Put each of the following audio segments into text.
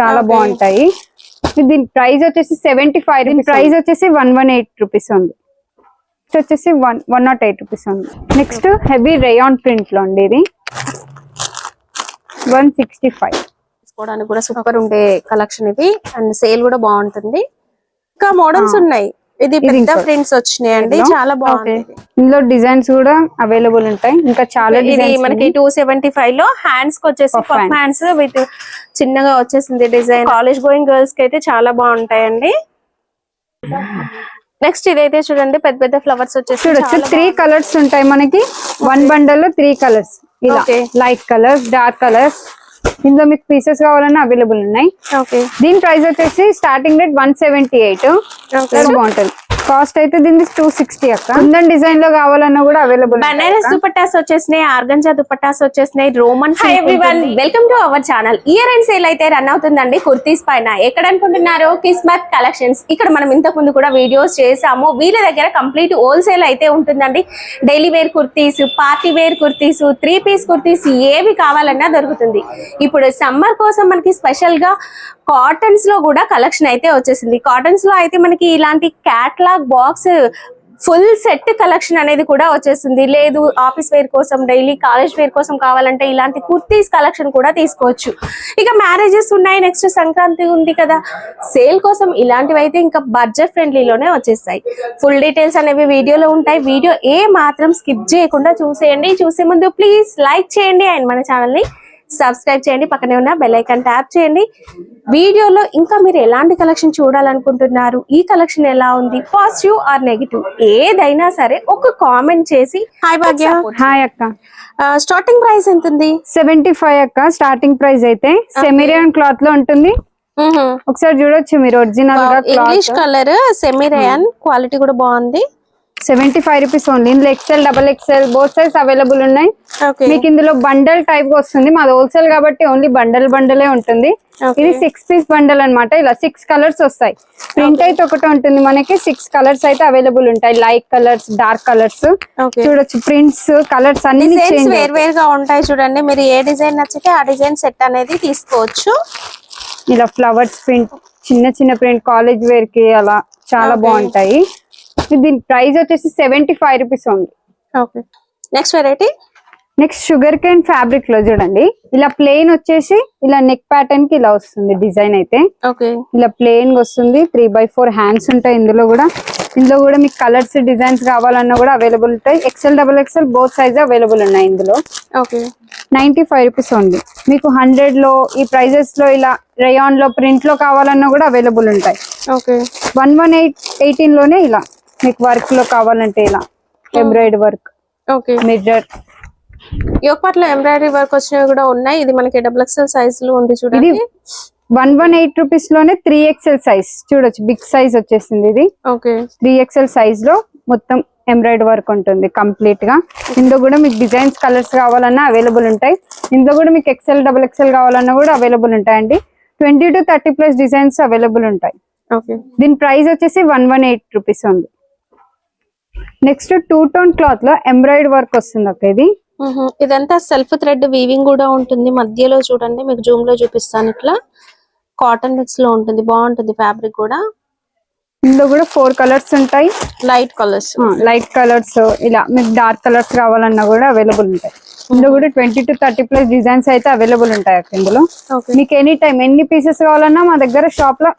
చాలా. బాగుంటాయి. దీని ప్రైస్ వచ్చేసి సెవెంటీ ఫైవ్ దీని ప్రైస్ వచ్చేసి వన్ వన్ ఎయిట్ రూపీస్ ఉంది. ఇది వచ్చేసి one one not eight rupees ఉంది. నెక్స్ట్ హెవీ రేయాన్ ప్రింట్లో అండి ఇది. వన్ సిక్స్టీ ఫైవ్ తీసుకోవడానికి కూడా సూపర్ ఉండే కలెక్షన్ ఇది. అండ్ సేల్ కూడా బాగుంటుంది. ఇంకా మోడల్స్. ఉన్నాయి. ఇది పెద్ద ప్రింట్స్ వచ్చినాయి అండి ఇందులో? చాలా బాగుంది ఇది. ఇందులో డిజైన్స్ కూడా అవైలబుల్ ఉంటాయి. ఇంకా చాలా ఇది మనకి టూ సెవెంటీ ఫైవ్లో హ్యాండ్స్కి వచ్చేసి. హ్యాండ్స్ విత్ చిన్నగా వచ్చేసింది డిజైన్ కాలేజ్ గోయింగ్ గర్ల్స్కి అయితే చాలా బాగుంటాయండి. నెక్స్ట్ ఇదైతే చూడండి పెద్ద పెద్ద ఫ్లవర్స్ వచ్చేసి చూడొచ్చు త్రీ కలర్స్ ఉంటాయి మనకి. వన్ బండల్లో త్రీ కలర్స్ ఇలా. లైట్ కలర్స్ డార్క్ కలర్స్ ఇందులో మీకు పీసెస్ కావాలన్నా అవైలబుల్ ఉన్నాయి. ఓకే దీని ప్రైస్ వచ్చేసి starting rate one seventy eight బాగుంటది కాస్ట్ అయితే దీనికి టూ సిక్స్టీ అక్క. కుందన్ డిజైన్లో కావాలన్నా కూడా అవైలబుల్ బనారస్ దుపట్టాస్ వచ్చేసినాయి ఆర్గంజా దుపట్టాస్ వచ్చేసినాయి Roman everyone welcome to our channel year end sale అయితే రన్ అవుతుందండి కుర్తీస్ పైన. ఎక్కడ అనుకుంటున్నారు కిస్మత్ కలెక్షన్స్ ఇక్కడ మనం ఇంతకు ముందు కూడా వీడియోస్ చేసాము వీళ్ళ దగ్గర కంప్లీట్ హోల్సేల్ అయితే ఉంటుందండి. Daily wear kurtis party wear kurtis three piece kurtis ఏవి కావాలన్నా దొరుకుతుంది. ఇప్పుడు సమ్మర్ కోసం మనకి స్పెషల్గా కాటన్స్లో కూడా కలెక్షన్ అయితే వచ్చేసింది. కాటన్స్లో అయితే మనకి ఇలాంటి catalogue box full set collection అనేది కూడా వచ్చేస్తుంది లేదు ఆఫీస్ వేర్ కోసం డైలీ కాలేజ్ వేర్ కోసం కావాలంటే ఇలాంటి కుర్తీస్ కలెక్షన్ కూడా తీసుకోవచ్చు. ఇక మ్యారేజెస్ ఉన్నాయి నెక్స్ట్ సంక్రాంతి ఉంది కదా. సేల్ కోసం ఇలాంటివి అయితే ఇంకా బడ్జెట్ ఫ్రెండ్లీలోనే వచ్చేస్తాయి. ఫుల్ డీటెయిల్స్ అనేవి వీడియోలో ఉంటాయి. వీడియో ఏ మాత్రం స్కిప్ చేయకుండా చూసేయండి. చూసే ముందు ప్లీజ్ లైక్ చేయండి. అండ్ మన ఛానల్ని సబ్స్క్రైబ్ చేయండి. పక్కనే ఉన్న బెల్ ఐకాన్ ట్యాప్ చేయండి. వీడియోలో ఇంకా మీరు ఎలాంటి కలెక్షన్ చూడాలనుకుంటున్నారు? ఈ కలెక్షన్ ఎలా ఉంది? Positive or negative? ఏదైనా సరే ఒక కామెంట్ చేసి హాయ్ భాగ్య హాయ్ అక్క. స్టార్టింగ్ ప్రైస్ ఎంత ఉంది సెవెంటీ ఫైవ్ అక్క. స్టార్టింగ్ ప్రైస్ అయితే సెమిరియన్ క్లాత్లో ఉంటుంది. ఒకసారి చూడొచ్చు మీరు ఒరిజినల్గా English colour semi rayon quality కూడా బాగుంది. సెవెంటీ ఫైవ్ రూపీస్ ఓన్లీ ఇందులో XL double XL both size available ఉన్నాయి. మీకు ఇందులో బండల్ టైప్ వస్తుంది. మాది హోల్సేల్ కాబట్టి ఓన్లీ బండల్ బండలే ఉంటుంది. ఇది సిక్స్ పీస్ బండల్ అన్నమాట. ఇలా సిక్స్ కలర్స్ వస్తాయి. ప్రింట్ అయితే ఒకటి ఉంటుంది మనకి. సిక్స్ కలర్స్ అయితే అవైలబుల్ ఉంటాయి. లైట్ కలర్స్ డార్క్ కలర్స్ చూడొచ్చు. ప్రింట్స్ కలర్స్ అన్ని డిజైన్స్ చేంజ్ వేర్ వేర్గా ఉంటాయి చూడండి. మీరు ఏ డిజైన్ నచ్చితే ఆ డిజైన్ సెట్ అనేది తీసుకోవచ్చు. ఇలా ఫ్లవర్స్ ప్రింట్ చిన్న చిన్న ప్రింట్ కాలేజ్ వేర్కి అలా చాలా. బాగుంటాయి. దీని ప్రైస్ వచ్చేసి సెవెంటీ ఫైవ్ రూపీస్ ఉంది okay next variety next sugar cane ఫ్యాబ్రిక్లో చూడండి. ఇలా ప్లెయిన్ వచ్చేసి ఇలా నెక్ ప్యాటర్న్కి ఇలా వస్తుంది డిజైన్ అయితే. ఇలా ప్లెయిన్ వస్తుంది. త్రీ బై ఫోర్ హ్యాండ్స్ ఉంటాయి ఇందులో కూడా. ఇందులో కూడా మీకు కలర్స్ డిజైన్స్ కావాలన్నా కూడా అవైలబుల్ ఉంటాయి. XL double XL both size available ఉన్నాయి ఇందులో. ఓకే నైన్టీ ఫైవ్ రూపీస్ ఉంది మీకు హండ్రెడ్లో ఈ ప్రైజెస్లో ఇలా రేయాన్లో ప్రింట్లో కావాలన్నా కూడా అవైలబుల్ ఉంటాయి. ఓకే వన్ వన్ ఎయిట్ ఎయిటీన్లోనే ఇలా. మీకు వర్క్లో కావాలంటే ఇలా ఎంబ్రాయిడరీ వర్క్ ఓకే మిర్రర్ యోగపాట్లో ఎంబ్రాయిడరీ వర్క్ వచ్చినవి కూడా ఉన్నాయి. ఇది మనకి డబుల్ ఎక్స్ఎల్ సైజ్లో ఉంది చూడండి. ఇది వన్ వన్ ఎయిట్ రూపీస్లోనే త్రీ ఎక్స్ఎల్ సైజ్ చూడొచ్చు బిగ్ సైజ్ వచ్చేసింది ఇది. ఓకే త్రీ ఎక్స్ఎల్ సైజ్లో మొత్తం ఎంబ్రాయిడరీ వర్క్ ఉంటుంది కంప్లీట్గా. ఇందులో కూడా మీకు డిజైన్స్ కలర్స్ కావాలన్నా అవైలబుల్ ఉంటాయి. ఇందులో కూడా మీకు ఎక్సెల్ డబుల్ ఎక్సెల్ కావాలన్నా కూడా అవైలబుల్ ఉంటాయండి. Twenty to thirty plus designs available ఉంటాయి. ఓకే దీని ప్రైస్ వచ్చేసి వన్ వన్ ఎయిట్ రూపీస్ ఉంది. నెక్స్ట్ టూ టోన్ క్లాత్లో ఎంబ్రాయిడరీ వర్క్ వస్తుంది ఒక ఇది. ఇదంతా సెల్ఫ్ థ్రెడ్ వీవింగ్ కూడా ఉంటుంది. మధ్యలో చూడండి మీకు జూమ్లో చూపిస్తాను ఇట్లా. కాటన్ మిక్స్లో ఉంటుంది. బాగుంటుంది ఫ్యాబ్రిక్ కూడా. ఇందులో కూడా ఫోర్ కలర్స్ ఉంటాయి. లైట్ కలర్స్ లైట్ కలర్స్ ఇలా మీకు డార్క్ కలర్స్ కావాలన్నా కూడా అవైలబుల్ ఉంటాయి. ఇందులో కూడా twenty to thirty plus designs అయితే అవైలబుల్ ఉంటాయి అక్క ఇందులో. మీకు ఎనీ టైం ఎన్ని పీసెస్ కావాలన్నా మా దగ్గర షాప్లో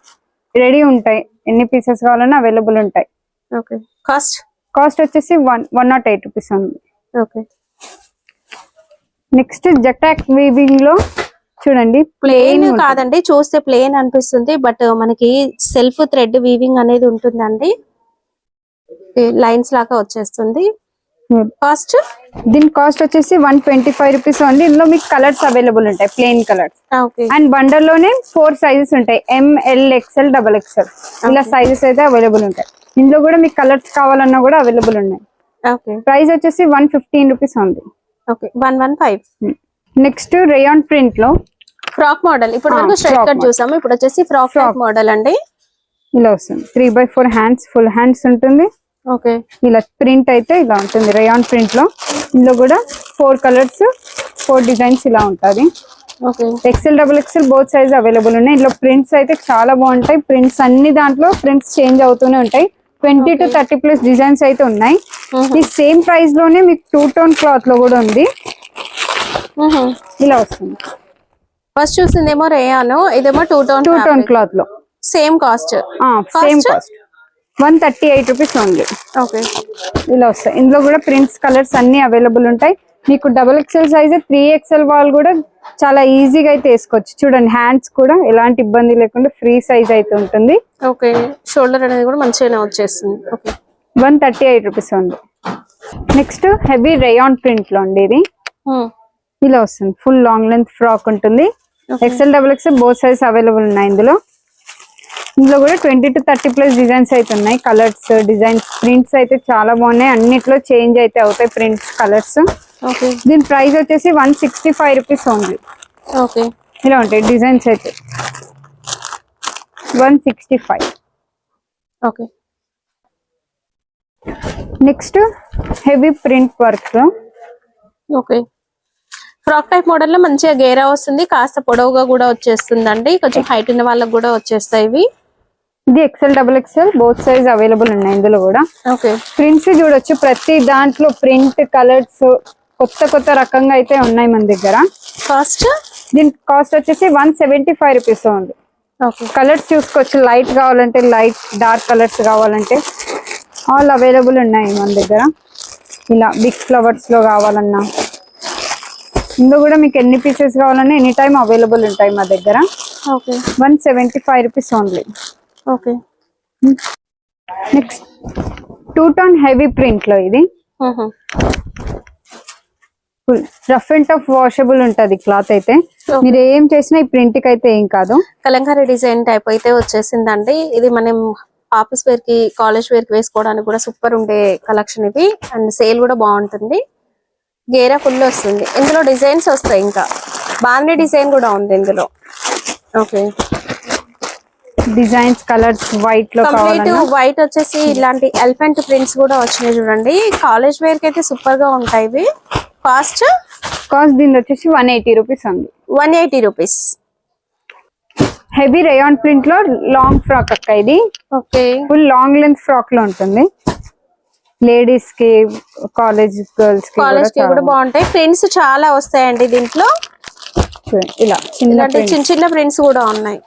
రెడీ ఉంటాయి. ఎన్ని పీసెస్ కావాలన్నా అవైలబుల్ ఉంటాయి. ఓకే. కాస్ట్? కాస్ట్ వచ్చేసి one one not eight rupees ఉంది ఓకే నెక్స్ట్ జటాక్ వీవింగ్లో చూడండి ప్లేన్. కాదండి చూస్తే ప్లేన్ అనిపిస్తుంది బట్ మనకి సెల్ఫ్ థ్రెడ్ వీవింగ్ అనేది ఉంటుందండి. లైన్స్ లాగా వచ్చేస్తుంది. Hmm. కాస్ట్ దీని కాస్ట్ వచ్చేసి వన్ ట్వంటీ ఫైవ్ రూపీస్ ఉంది ఇందులో మీకు కలర్స్ అవైలబుల్ ఉంటాయి ప్లెయిన్ కలర్స్ అండ్ బండల్లోనే ఫోర్ సైజెస్ ఉంటాయి M L XL double XL ఇలా సైజెస్ అయితే అవైలబుల్ ఉంటాయి. ఇందులో కూడా మీకు కలర్స్ కావాలన్నా కూడా అవైలబుల్ ఉన్నాయి. ఓకే. ప్రైస్ వచ్చేసి వన్ ఫిఫ్టీన్ రూపీస్ ఉంది. Okay one one five. Next rayon ప్రింట్లో ఫ్రాక్ మోడల్. ఇప్పుడు వరకు స్ట్రైట్ కట్. చూసాము. ఇప్పుడు వచ్చేసి ఫ్రాక్. ఫ్రాక్. మోడల్ అండి. ఇలా వస్తుంది. Three by four hands full hands ఉంటుంది. ఓకే. ఇలా ప్రింట్ అయితే ఇలా ఉంటుంది. రేయాన్ ప్రింట్లో ఇందులో కూడా ఫోర్ కలర్స్ ఫోర్ డిజైన్స్ ఇలా ఉంటుంది okay. XL double XL both size available ఉన్నాయి. ఇందులో ప్రింట్స్ అయితే చాలా బాగుంటాయి. ప్రింట్స్ అన్ని దాంట్లో ప్రింట్స్ చేంజ్ అవుతూనే ఉంటాయి. Twenty to thirty plus designs అయితే ఉన్నాయి. ఈ సేమ్ ప్రైస్లోనే మీకు టూ టోన్ క్లాత్లో కూడా ఉంది. ఇలా వస్తుంది. ఫస్ట్ చూసిందేమో రేయాను ఇదేమో టూ టోన్ టూ టోన్ క్లాత్లో. Same cost same cost one thirty eight rupees only okay ఇలా వస్తాయి. ఇందులో కూడా ప్రింట్స్ కలర్స్ అన్ని అవైలబుల్ ఉంటాయి. మీకు double XL size three XL వాళ్ళు కూడా చాలా ఈజీగా అయితే వేసుకోవచ్చు. చూడండి హ్యాండ్స్ కూడా ఎలాంటి ఇబ్బంది లేకుండా ఫ్రీ సైజ్ అయితే ఉంటుంది. ఓకే షోల్డర్ అనేది కూడా మంచిగానే వచ్చేస్తుంది okay. One thirty eight rupees ఉంది నెక్స్ట్ హెవీ రేయాన్ ప్రింట్లో అండి ఇది. ఇలా వస్తుంది. ఫుల్ లాంగ్ లెంత్ ఫ్రాక్ ఉంటుంది. XL double XL both size available ఉన్నాయి ఇందులో. ఇందులో కూడా twenty to thirty plus designs అయితే ఉన్నాయి. కలర్స్ డిజైన్స్ ప్రింట్స్ అయితే చాలా బాగున్నాయి. అన్నిట్లో చేంజ్ అయితే అవుతాయి ప్రింట్స్ కలర్స్ దీని ప్రైస్ వచ్చేసి one sixty five rupees only. Okay. ఇలా ఉంటాయి డిజైన్స్ అయితే. One sixty five. Okay. Next heavy print work. Okay. Frock type మోడల్లో మంచిగా గేరా వస్తుంది కాస్త పొడవుగా కూడా వచ్చేస్తుందండి. కొంచెం హైట్ ఉన్న వాళ్ళకి కూడా వచ్చేస్తాయి ఇవి. ఇది XL double XL both size available ఉన్నాయి ఇందులో కూడా. ఓకే. ప్రింట్స్ చూడొచ్చు. ప్రతి దాంట్లో ప్రింట్ కలర్స్ కొత్త కొత్త రకంగా అయితే ఉన్నాయి మన దగ్గర. కాస్ట్? దీని కాస్ట్ వచ్చేసి వన్ సెవెంటీ ఫైవ్ రూపీస్ ఉంది. కలర్స్ చూసుకోవచ్చు. లైట్ కావాలంటే లైట్ డార్క్ కలర్స్ కావాలంటే ఆల్ అవైలబుల్ ఉన్నాయి మన దగ్గర. ఇలా బిగ్ ఫ్లవర్స్లో కావాలన్నా. ఇందులో కూడా మీకు ఎన్ని పీసెస్ కావాలన్నా ఎనీ టైం అవైలబుల్ ఉంటాయి మా దగ్గర. Okay. One seventy five rupees only okay. Next two tone heavy ప్రింట్లో ఇది. Full rough and tough washable ఉంటది క్లాత్ అయితే. మీరు ఏం చేసినా ఈ ప్రింట్కి అయితే ఏం కాదు. కలంకారీ డిజైన్ టైప్ అయితే వచ్చేసిందండి. ఇది మనం ఆఫీస్ వేర్కి కాలేజ్ వేర్కి వేసుకోవడానికి కూడా సూపర్ ఉండే కలెక్షన్ ఇది. అండ్ సేల్ కూడా బాగుంటుంది. గేరా ఫుల్ వస్తుంది. ఇందులో డిజైన్స్ వస్తాయి ఇంకా. బాగానే డిజైన్ కూడా ఉంది ఇందులో. ఓకే డిజైన్స్ కలర్స్ వైట్లో కంప్లీట్ వైట్ వచ్చేసి ఇలాంటి ఎలిఫెంట్ ప్రింట్స్ కూడా వచ్చినాయి చూడండి. కాలేజ్ వేర్కి అయితే సూపర్గా ఉంటాయి ఇవి. కాస్ట్? కాస్ట్ దీని వచ్చేసి వన్ ఎయిటీ రూపీస్ ఉంది one eighty rupees heavy rayon ప్రింట్లో లాంగ్ ఫ్రాక్ అక్క ఇది. ఓకే. ఫుల్ లాంగ్ లెంత్ ఫ్రాక్లో ఉంటుంది. లేడీస్కి కాలేజ్ గర్ల్స్కి కాలేజ్కి కూడా బాగుంటాయి. ప్రింట్స్ చాలా వస్తాయండి దీంట్లో. ఇలా చిన్న చిన్న చిన్న ప్రింట్స్ కూడా ఉన్నాయి.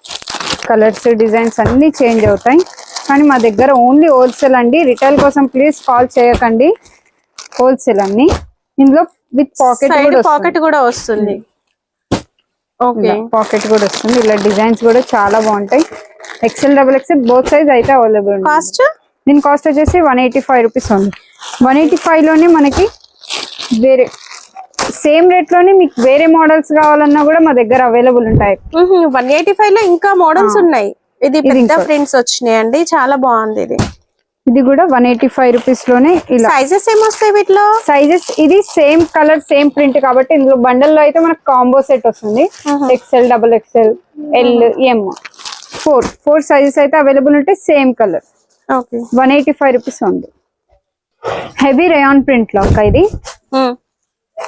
కలర్స్ డిజైన్స్ అన్ని చేంజ్ అవుతాయి. కానీ మా దగ్గర ఓన్లీ హోల్సేల్ అండి. రిటైల్ కోసం ప్లీజ్ కాల్ చేయకండి. హోల్సేల్ అన్ని. ఇందులో విత్ పాకెట్ పాకెట్ కూడా వస్తుంది. ఓకే పాకెట్ కూడా వస్తుంది. ఇలా డిజైన్స్ కూడా చాలా బాగుంటాయి. XL double XL both size అయితే అవైలబుల్ కాస్ట్ దీని కాస్ట్ వచ్చేసి వన్ ఎయిటీ ఫైవ్ రూపీస్ ఉంది. వన్ ఎయిటీ ఫైవ్లోనే మనకి వేరే సేమ్ రేట్లోనే మీకు వేరే మోడల్స్ కావాలన్నా కూడా మా దగ్గర అవైలబుల్ ఉంటాయి. వన్ ఎయిటీ ఫైవ్లో ఇంకా మోడల్స్ ఉన్నాయి. ఇది పెద్ద ప్రింట్స్ వచ్చినాయండి. చాలా బాగుంది ఇది. ఇది కూడా వన్ ఎయిటీ ఫైవ్ రూపీస్లోనే ఇలా. సైజెస్ ఏమొస్తాయి వీటిలో? సైజెస్ ఇది సేమ్ కలర్ సేమ్ ప్రింట్ కాబట్టి ఇందులో బండల్లో అయితే మనకు కాంబో సెట్ వస్తుంది. XL double XL L M four four sizes అయితే అవైలబుల్ ఉంటాయి same colour. One eighty five rupees ఉంది. హెవీ రేయాన్ ప్రింట్లో అక్క ఇది.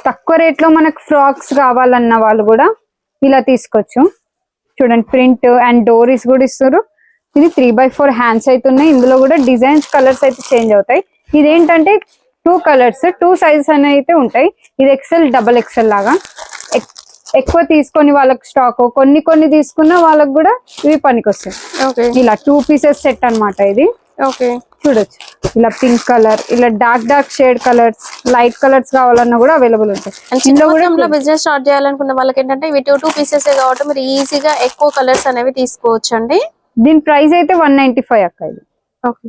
తక్కువ రేట్లో మనకు ఫ్రాక్స్ కావాలన్న వాళ్ళు కూడా ఇలా తీసుకోవచ్చు. చూడండి ప్రింట్ అండ్ డోరీస్ కూడా ఇస్తారు. ఇది త్రీ బై ఫోర్ హ్యాండ్స్ అయితే ఉన్నాయి ఇందులో కూడా డిజైన్స్ కలర్స్ అయితే చేంజ్ అవుతాయి. ఇదేంటంటే టూ కలర్స్ టూ సైజెస్ అనేవి అయితే ఉంటాయి. ఇది ఎక్సెల్ డబల్ ఎక్సెల్ లాగా. ఎక్- ఎక్కువ తీసుకొని వాళ్ళకి స్టాక్ కొన్ని కొన్ని తీసుకున్న వాళ్ళకి కూడా ఇవి పనికొస్తాయి. ఓకే ఇలా టూ పీసెస్ సెట్ అన్నమాట ఇది. ఓకే చూడొచ్చు. ఇలా పింక్ కలర్ ఇలా dark dark shade colours light colours కావాలన్నా కూడా అవైలబుల్ ఉంటాయి. చిన్న మొత్తంలో బిజినెస్ స్టార్ట్ చేయాలనుకున్న వాళ్ళకి ఏంటంటే ఇవి టూ టూ పీసెస్ కాబట్టి మీరు ఈజీగా ఎక్కువ కలర్స్ అనేవి తీసుకోవచ్చు అండి దీని ప్రైస్ అయితే వన్ నైన్టీ ఫైవ్ అక్క ఇది. ఓకే.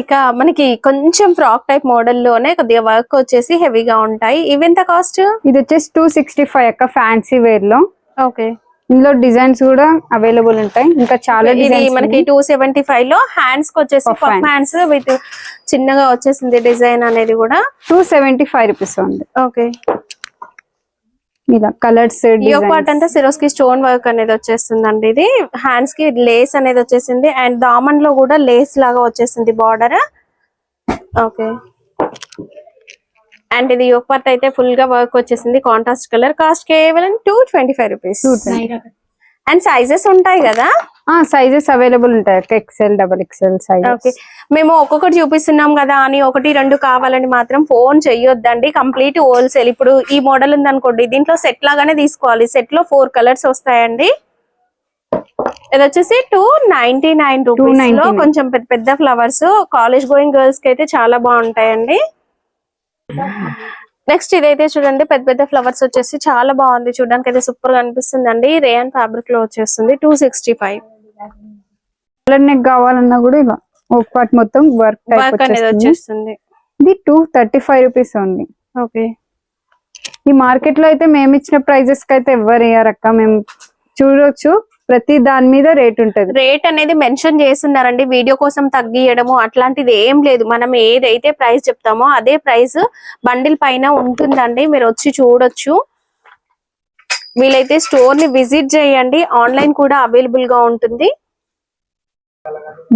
ఇక మనకి కొంచెం ఫ్రాక్ టైప్ మోడల్లోనే కొద్దిగా వర్క్ వచ్చేసి హెవీగా ఉంటాయి. ఇవి ఎంత కాస్ట్? ఇది వచ్చేసి టూ సిక్స్టీ ఫైవ్ అక్క ఫ్యాన్సీ వేర్లో ఓకే. ఇందులో డిజైన్స్ కూడా అవైలబుల్ ఉంటాయి. ఇంకా చాలా ఇది మనకి టూ సెవెంటీ ఫైవ్లో హ్యాండ్స్కి వచ్చేసి. హ్యాండ్స్ విత్ చిన్నగా వచ్చేసింది డిజైన్ అనేది కూడా. టూ సెవెంటీ ఫైవ్ రూపీస్ ఉంది. ఓకే. ఇలా కలర్స్ పార్ట్ అంటే సిరోస్కి స్టోన్ వర్క్ అనేది వచ్చేస్తుందండి. ఇది హ్యాండ్స్కి లేస్ అనేది వచ్చేసింది. అండ్ దామన్లో కూడా లేస్ లాగా వచ్చేసింది బార్డర్ ఓకే అండ్ ఇది యోక్ పార్ట్ అయితే ఫుల్గా వర్క్ వచ్చేసింది. కాంట్రాస్ట్ కలర్ కాస్ట్ కేవలం two twenty five rupees and sizes ఉంటాయి కదా? సైజెస్ అవైలబుల్ ఉంటాయి అక్క. XL double XL size okay మేము ఒక్కొక్కటి చూపిస్తున్నాం కదా అని ఒకటి రెండు కావాలని మాత్రం ఫోన్ చెయ్యొద్దండి. కంప్లీట్ హోల్సేల్ ఇప్పుడు ఈ మోడల్ ఉంది అనుకోండి దీంట్లో సెట్ లాగానే తీసుకోవాలి. సెట్లో ఫోర్ కలర్స్ వస్తాయండి. ఇది వచ్చేసి టూ నైన్టీ నైన్ రూపీస్లో 299. కొంచెం పెద్ద పెద్ద ఫ్లవర్స్ కాలేజ్ గోయింగ్ గర్ల్స్కి అయితే చాలా బాగుంటాయండి. నెక్స్ట్ ఇదైతే చూడండి పెద్ద పెద్ద ఫ్లవర్స్ వచ్చేసి చాలా బాగుంది. చూడడానికి అయితే సూపర్గా అనిపిస్తుంది అండి రేయన్ ఫ్యాబ్రిక్లో వచ్చేస్తుంది టూ సిక్స్టీ ఫైవ్ నెక్ కావాలన్నా కూడా ఇలా ఒక పార్ట్ మొత్తం వర్క్ అనేది వచ్చేస్తుంది. ఇది టూ థర్టీ ఫైవ్ రూపీస్ ఉంది ఓకే ఈ మార్కెట్లో అయితే మేము ఇచ్చిన ప్రైజెస్కి అయితే ఎవరు ఇయ్యారక్క? మేము చూడొచ్చు. ప్రతి దాని మీద రేట్ ఉంటది. రేట్ అనేది మెన్షన్ చేస్తున్నారండి. వీడియో కోసం తగ్గియడము అట్లాంటిది ఏం లేదు. మనం ఏదైతే ప్రైస్ చెప్తామో అదే ప్రైస్ బండిల్ పైన ఉంటుందండి. మీరు వచ్చి చూడొచ్చు. వీలైతే స్టోర్ని విజిట్ చేయండి. ఆన్లైన్ కూడా అవైలబుల్గా ఉంటుంది.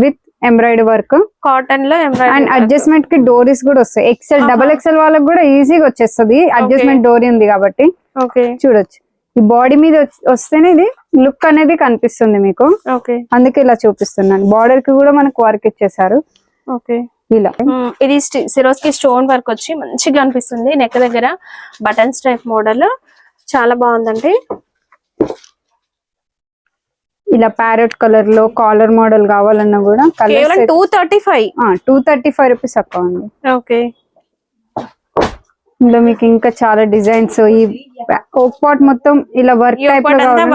విత్ ఎంబ్రాయిడరీ వర్క్ కాటన్లో అండ్. అడ్జస్ట్మెంట్కి డోరీస్ కూడా వస్తాయి. ఎక్సెల్. డబల్ ఎక్సెల్ వాళ్ళకి కూడా ఈజీగా వచ్చేస్తుంది. అడ్జస్ట్మెంట్ డోరీ ఉంది కాబట్టి ఓకే చూడొచ్చు. ఈ బాడీ మీద వస్తేనే ఇది లుక్ అనేది కనిపిస్తుంది మీకు. ఓకే. అందుకే ఇలా చూపిస్తున్నాను. బార్డర్కి కూడా మనకు వర్క్ ఇచ్చేసారు ఓకే. ఇలా. ఇది సిరోస్కి స్టోన్ వర్క్ వచ్చి మంచిగా అనిపిస్తుంది. నెక్ దగ్గర బటన్స్ టైప్ మోడల్. చాలా బాగుందండి. ఇలా ప్యారెట్ కలర్లో కాలర్ మోడల్ కావాలన్నా కూడా two thirty five two thirty five rupees తక్కువ ఉంది. ఓకే. ఇందులో మీకు ఇంకా చాలా డిజైన్స్ ఈ ఓక్ పాట్ మొత్తం ఇలా వర్క్ టైప్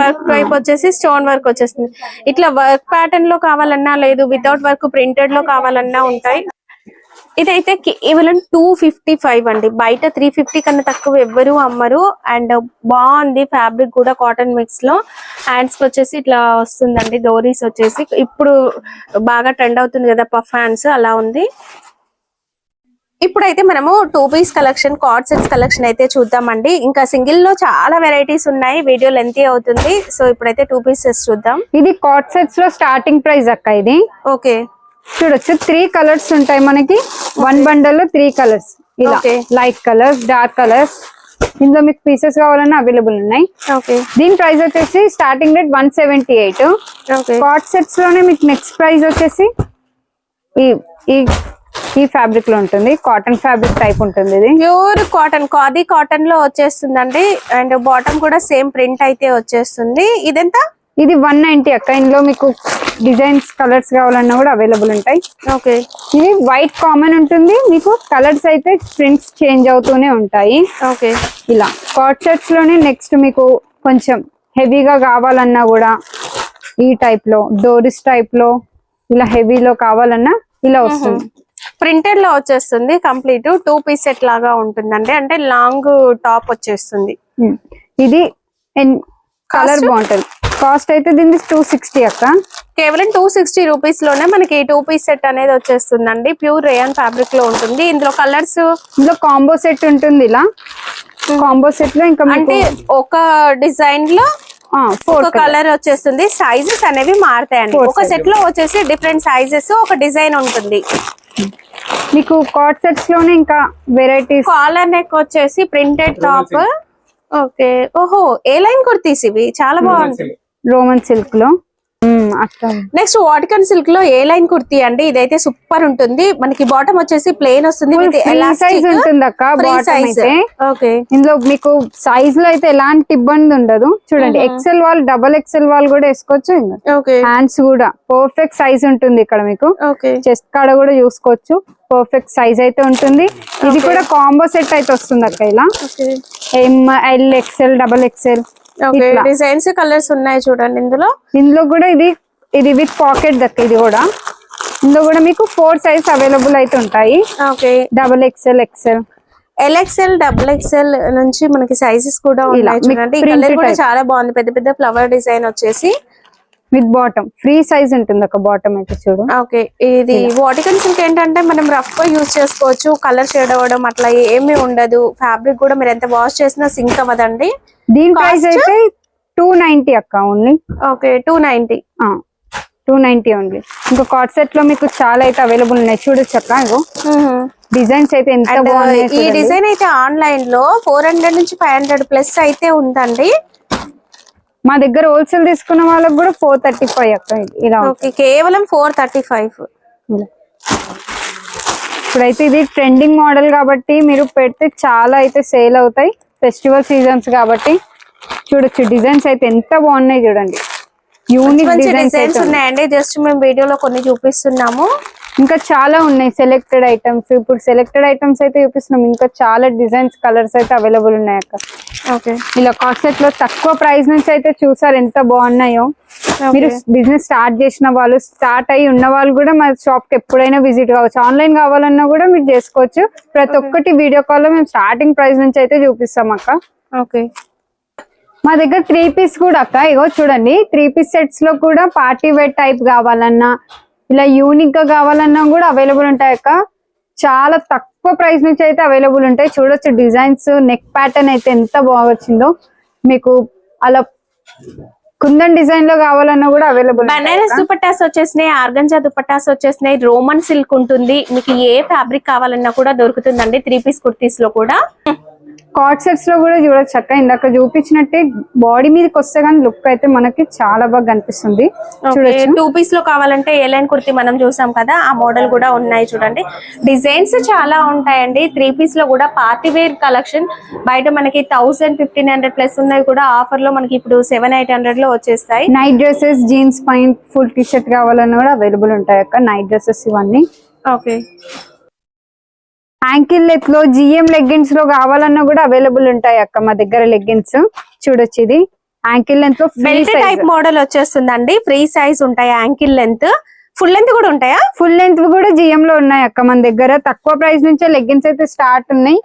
వర్క్ టైప్ వచ్చేసి స్టోన్ వర్క్ వచ్చేస్తుంది. ఇట్లా వర్క్ ప్యాటర్న్లో కావాలన్నా లేదు వితౌట్ వర్క్ ప్రింటెడ్లో కావాలన్నా ఉంటాయి. ఇదైతే కేవలం టూ ఫిఫ్టీ ఫైవ్ అండి. బయట త్రీ ఫిఫ్టీ కన్నా తక్కువ ఎవ్వరు అమ్మరు. అండ్ బాగుంది ఫ్యాబ్రిక్ కూడా కాటన్ మిక్స్లో. హ్యాండ్స్ వచ్చేసి ఇట్లా వస్తుందండి. డోరీస్ వచ్చేసి. ఇప్పుడు బాగా ట్రెండ్ అవుతుంది కదా పఫ్ హ్యాండ్స్ అలా ఉంది. ఇప్పుడైతే మనము two piece collection coord sets collection అయితే చూద్దామండి. ఇంకా సింగిల్లో చాలా వెరైటీస్ ఉన్నాయి. వీడియో లెంతీ అవుతుంది. సో ఇప్పుడైతే టూ పీసెస్ చూద్దాం. ఇది కాట్ సెట్స్లో స్టార్టింగ్ ప్రైస్ అక్క ఇది. ఓకే చూడొచ్చు. త్రీ కలర్స్ ఉంటాయి మనకి. వన్ బండల్లో త్రీ కలర్స్ ఇలా. లైట్ కలర్స్ డార్క్ కలర్స్ ఇందులో మీకు పీసెస్ కావాలన్నా అవైలబుల్ ఉన్నాయి. ఓకే దీని ప్రైస్ వచ్చేసి starting rate one seventy eight okay coord సెట్స్లోనే మీకు నెక్స్ట్ ప్రైస్ వచ్చేసి ఈ ఈ ఫ్యాబ్రిక్లో ఉంటుంది. కాటన్ ఫ్యాబ్రిక్ టైప్ ఉంటుంది ఇది. ప్యూర్ కాటన్ ఖాదీ కాటన్లో వచ్చేస్తుందండి. అండ్ బాటమ్ కూడా సేమ్ ప్రింట్ అయితే వచ్చేస్తుంది. ఇదెంత? ఇది వన్ నైన్టీ అక్క. ఇందులో మీకు డిజైన్స్ కలర్స్ కావాలన్నా కూడా అవైలబుల్ ఉంటాయి. ఓకే ఇది వైట్ కామన్ ఉంటుంది. మీకు కలర్స్ అయితే ప్రింట్స్ చేంజ్ అవుతూనే ఉంటాయి. ఓకే ఇలా. కాట్ సెట్స్లోనే నెక్స్ట్ మీకు కొంచెం హెవీగా కావాలన్నా కూడా ఈ టైప్లో డోరిస్ టైప్లో ఇలా హెవీలో కావాలన్నా ఇలా వస్తుంది. ప్రింటెడ్లో వచ్చేస్తుంది. కంప్లీట్ టూ పీస్ సెట్ లాగా ఉంటుందండి. అంటే లాంగ్ టాప్ వచ్చేస్తుంది. ఇది కలర్? బాగుంటుంది. కాస్ట్ అయితే దీనికి టూ సిక్స్టీ అక్క. కేవలం టూ సిక్స్టీ రూపీస్లోనే మనకి టూ పీస్ సెట్ అనేది వచ్చేస్తుందండి. ప్యూర్ రేయన్ ఫ్యాబ్రిక్లో ఉంటుంది. ఇందులో కలర్స్ ఇందులో కాంబో సెట్ ఉంటుంది ఇలా. కాంబో సెట్లో ఇంకా అంటే ఒక డిజైన్లో ఒక కలర్. వచ్చేస్తుంది. సైజెస్ అనేవి మారుతాయండి. ఒక సెట్లో వచ్చేసి డిఫరెంట్ సైజెస్ ఒక డిజైన్ ఉంటుంది. మీకు కాట్ సెట్స్లోనే ఇంకా వెరైటీస్ కాలర్ నెక్ వచ్చేసి ప్రింటెడ్ టాప్ ఓకే ఓహో ఏ లైన్ కుర్తీస్ ఇవి? చాలా బాగుంది రోమన్ సిల్క్లో. నెక్స్ట్ వాటికన్ సిల్క్లో ఏ లైన్ కుర్తీ అండి? ఇదైతే సూపర్ ఉంటుంది. మనకి బాటమ్ వచ్చేసి ప్లెయిన్ వస్తుంది ఇందులో మీకు సైజ్లో అయితే ఎలాంటి ఇబ్బంది ఉండదు. చూడండి ఎక్సెల్ వాళ్ళు డబల్ ఎక్సెల్ వాళ్ళు కూడా వేసుకోవచ్చు హ్యాండ్స్ కూడా. పర్ఫెక్ట్ సైజ్ ఉంటుంది ఇక్కడ మీకు. చెస్ట్ కాడ కూడా చూసుకోవచ్చు. పర్ఫెక్ట్ సైజ్ అయితే ఉంటుంది. ఇది కూడా కాంబో సెట్ అయితే వస్తుంది అక్క ఇలా. M L XL double XL. Designs colours ఉన్నాయి చూడండి ఇందులో. ఇందులో కూడా ఇది ఇది విత్ పాకెట్ దక్క ఇది కూడా. ఇందులో కూడా మీకు ఫోర్ సైజ్ అవైలబుల్ అయితే ఉంటాయి. Okay double XL XL L XL double XL నుంచి మనకి సైజెస్ కూడా ఉన్నాయి చూడండి. కలర్ కూడా. చాలా బాగుంది. పెద్ద పెద్ద ఫ్లవర్ డిజైన్ వచ్చేసి. With bottom. ఫ్రీ సైజ్ ఉంటుంది ఒక బాటమ్ అయితే చూడు. ఓకే ఇది వాటికన్ సిల్క్ ఏంటంటే మనం రఫ్గా యూజ్ చేసుకోవచ్చు. కలర్ షేడ్ అవ్వడం అట్లా ఏమీ ఉండదు. ఫ్యాబ్రిక్ కూడా మీరు ఎంత వాష్ చేసినా సింక్ అవ్వదండి. దీని ప్రైస్? అయితే టూ నైన్టీ అక్క only okay two ninety two ninety only ఇంకా కాట్ సెట్లో మీకు చాలా అయితే అవైలబుల్ ఉన్నాయి. చూడొచ్చు అక్క ఇగో. డిజైన్స్ అయితే ఎంత అండ్ బాగున్నాయి ఈ డిజైన్ అయితే ఆన్లైన్లో ఫోర్ హండ్రెడ్ నుంచి ఫైవ్ హండ్రెడ్ ప్లస్ అయితే ఉందండి. మా దగ్గర హోల్సేల్ తీసుకున్న వాళ్ళకి కూడా ఫోర్ థర్టీ ఫైవ్ అక్క. ఇలా కేవలం ఫోర్ థర్టీ ఫైవ్. ఇప్పుడైతే ఇది ట్రెండింగ్ మోడల్ కాబట్టి మీరు పెడితే చాలా అయితే సేల్ అవుతాయి. ఫెస్టివల్ సీజన్స్ కాబట్టి. చూడొచ్చు డిజైన్స్ అయితే ఎంత బాగున్నాయి చూడండి. యూనిక్ డిజైన్స్ ఉన్నాయండి. జస్ట్ మేము వీడియోలో కొన్ని చూపిస్తున్నాము. ఇంకా చాలా ఉన్నాయి సెలెక్టెడ్ ఐటమ్స్ ఇప్పుడు సెలెక్టెడ్ ఐటమ్స్ అయితే చూపిస్తున్నాం. ఇంకా చాలా డిజైన్స్ కలర్స్ అయితే అవైలబుల్ ఉన్నాయి అక్క. ఓకే ఇలా కాస్ట్లో తక్కువ ప్రైస్ నుంచి అయితే చూసారు ఎంత బాగున్నాయో. మీరు బిజినెస్ స్టార్ట్ చేసిన వాళ్ళు స్టార్ట్ అయ్యి ఉన్న వాళ్ళు కూడా మా షాప్కి ఎప్పుడైనా విజిట్ కావచ్చు. ఆన్లైన్ కావాలన్నా కూడా మీరు చేసుకోవచ్చు. ప్రతి ఒక్కటి వీడియో కాల్లో మేము స్టార్టింగ్ ప్రైస్ నుంచి అయితే చూపిస్తాం అక్క. ఓకే మా దగ్గర త్రీ పీస్ కూడా అక్క. ఇగో చూడండి. త్రీ పీస్ సెట్స్లో కూడా పార్టీ వేర్ టైప్ కావాలన్నా ఇలా యూనిక్గా కావాలన్నా కూడా అవైలబుల్ ఉంటాయి అక్క. చాలా తక్కువ ప్రైస్ నుంచి అయితే అవైలబుల్ ఉంటాయి. చూడొచ్చు డిజైన్స్ నెక్ ప్యాటర్న్ అయితే ఎంత బాగా వచ్చిందో. మీకు అలా కుందన్ డిజైన్లో కావాలన్నా కూడా అవైలబుల్ బనారస్ దుపట్టాస్ వచ్చేసినాయి ఆర్గంజా దుపట్టాస్ వచ్చేసినాయి రోమన్ సిల్క్ ఉంటుంది. మీకు ఏ ఫ్యాబ్రిక్ కావాలన్నా కూడా దొరుకుతుందండి. త్రీ పీస్ కుర్తీస్లో కూడా. కాట్ సెట్స్లో కూడా చూడొచ్చు అక్క ఇందాక చూపించినట్టే బాడీ మీదకి వస్తే కానీ లుక్ అయితే మనకి చాలా బాగా కనిపిస్తుంది. టూ పీస్లో కావాలంటే ఏ లైన్ కుర్తీ మనం చూసాం కదా ఆ మోడల్ కూడా ఉన్నాయి చూడండి. డిజైన్స్ చాలా ఉంటాయండి. త్రీ పీస్లో కూడా పార్టీ వేర్ కలెక్షన్ బయట మనకి థౌసండ్ ఫిఫ్టీన్ హండ్రెడ్ ప్లస్ ఉన్నాయి కూడా ఆఫర్లో మనకి ఇప్పుడు సెవెన్ ఎయిట్ హండ్రెడ్లో వచ్చేస్తాయి. నైట్ డ్రెస్సెస్ జీన్స్ పైన ఫుల్ టీ షర్ట్ కావాలన్నా కూడా అవైలబుల్ ఉంటాయి అక్క. నైట్ డ్రెస్సెస్ ఇవన్నీ. ఓకే యాంకిల్ లెత్లో జిఎం లెగ్గిన్స్లో కావాలన్నా కూడా అవైలబుల్ ఉంటాయి అక్క మా దగ్గర లెగ్గిన్స్ చూడొచ్చు ఇది. యాంకిల్ లెంత్లో బెల్ట్ టైప్ మోడల్ వచ్చేస్తుందండి. ఫ్రీ సైజ్ ఉంటాయి యాంకిల్ లెంత్ ఫుల్ లెంత్ కూడా ఉంటాయా? ఫుల్ లెంత్ కూడా జిఎం లో ఉన్నాయి అక్క మన దగ్గర. తక్కువ ప్రైస్ నుంచే లెగ్గిన్స్ అయితే స్టార్ట్ ఉన్నాయి.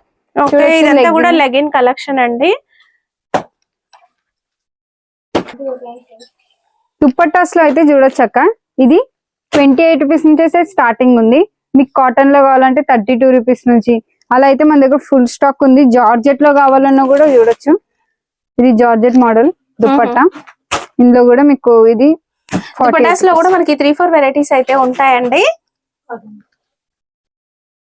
ఇదంతా. కూడా లెగిన్ కలెక్షన్ అండి. దుప్పట్టాస్లో అయితే చూడొచ్చు అక్క. ఇది ట్వంటీ ఎయిట్ రూపీస్ నుంచి స్టార్టింగ్ ఉంది. మీకు కాటన్లో కావాలంటే థర్టీ టూ రూపీస్ నుంచి. అలా అయితే మన దగ్గర ఫుల్ స్టాక్ ఉంది. జార్జెట్లో కావాలన్నా కూడా చూడొచ్చు. ఇది జార్జెట్ మోడల్ దుప్పట్టా ఇందులో కూడా మీకు ఇది 40 దుపటాస్లో కూడా మనకి త్రీ ఫోర్ వెరైటీస్ అయితే ఉంటాయండి.